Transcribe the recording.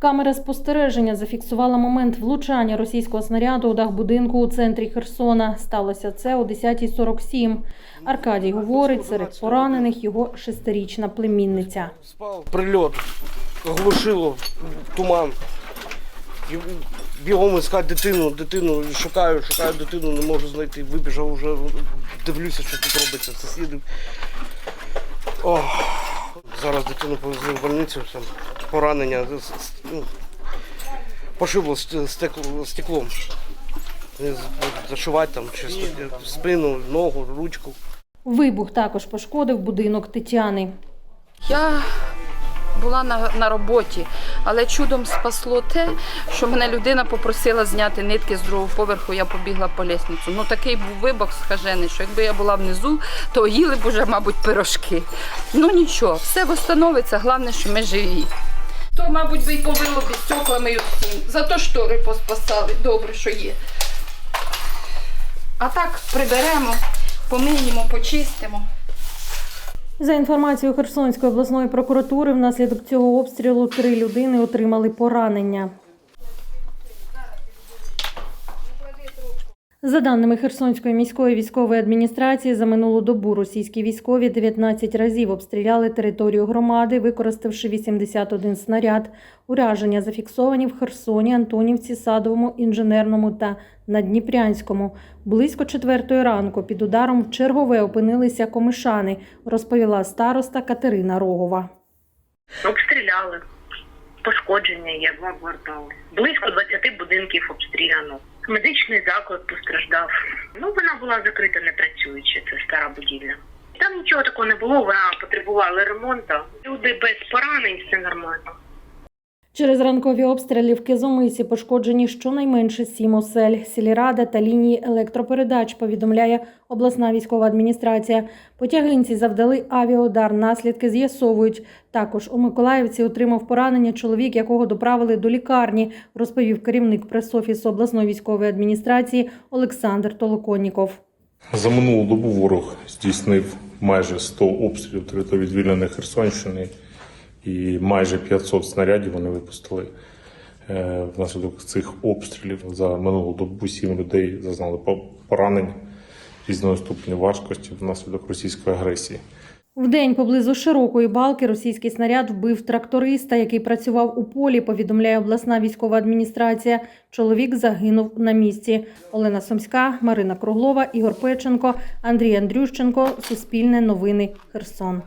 Камера спостереження зафіксувала момент влучання російського снаряду у дах будинку у центрі Херсона. Сталося це о 10.47. Аркадій говорить, серед поранених його шестирічна племінниця. Прильот, оглушило, туман. Бігом іскати дитину, дитину шукаю, шукаю дитину, не можу знайти. Вибіжав вже, дивлюся, що тут робиться. Сусіди. Зараз дитину повезли в больницю, поранення, ну, пошибло стеклом. Зашивати там чи спину, ногу, ручку. Вибух також пошкодив будинок Тетяни. Я була на, на роботі, але чудом спасло те, що мене людина попросила зняти нитки з другого поверху, я побігла по лісницю. Ну такий був вибух схажений, що якби я була внизу, то їли б уже, мабуть, пирожки. Ну нічого, все встановиться, головне, що ми живі. То, мабуть, би й повило з стеклами і всім. Зато штори поспасали, добре, що є. А так приберемо, помиємо, почистимо. За інформацією Херсонської обласної прокуратури, внаслідок цього обстрілу три людини отримали поранення. За даними Херсонської міської військової адміністрації, за минулу добу російські військові 19 разів обстріляли територію громади, використавши 81 снаряд. Ураження зафіксовані в Херсоні, Антонівці, Садовому, Інженерному та Надніпрянському. Близько четвертої ранку під ударом в чергове опинилися комишани, розповіла староста Катерина Рогова. Обстріляли. Пошкодження є два квартали. Близько 20 будинків обстріляно. Медичний заклад постраждав. Ну, вона була закрита, не працююча, це стара будівля. Там нічого такого не було, вона потребувала ремонту. Люди без поранень, все нормально. Через ранкові обстріли в Кизомисі пошкоджені щонайменше сім осель. Сільрада та лінії електропередач повідомляє обласна військова адміністрація. Потягинці завдали авіаудар. Наслідки з'ясовують. Також у Миколаївці отримав поранення чоловік, якого доправили до лікарні, розповів керівник прес-офісу обласної військової адміністрації Олександр Толоконніков. За минулу добу ворог здійснив майже 100 обстрілів території звільненої Херсонщини і майже 500 снарядів вони випустили. Е, Внаслідок цих обстрілів за минулу добу 7 людей зазнали по- поранень різного ступеню важкості внаслідок російської агресії. Вдень поблизу широкої балки російський снаряд вбив тракториста, який працював у полі. Повідомляє обласна військова адміністрація. Чоловік загинув на місці. Олена Сомська, Марина Круглова, Ігор Печенко, Андрій Андрющенко. Суспільне новини. Херсон.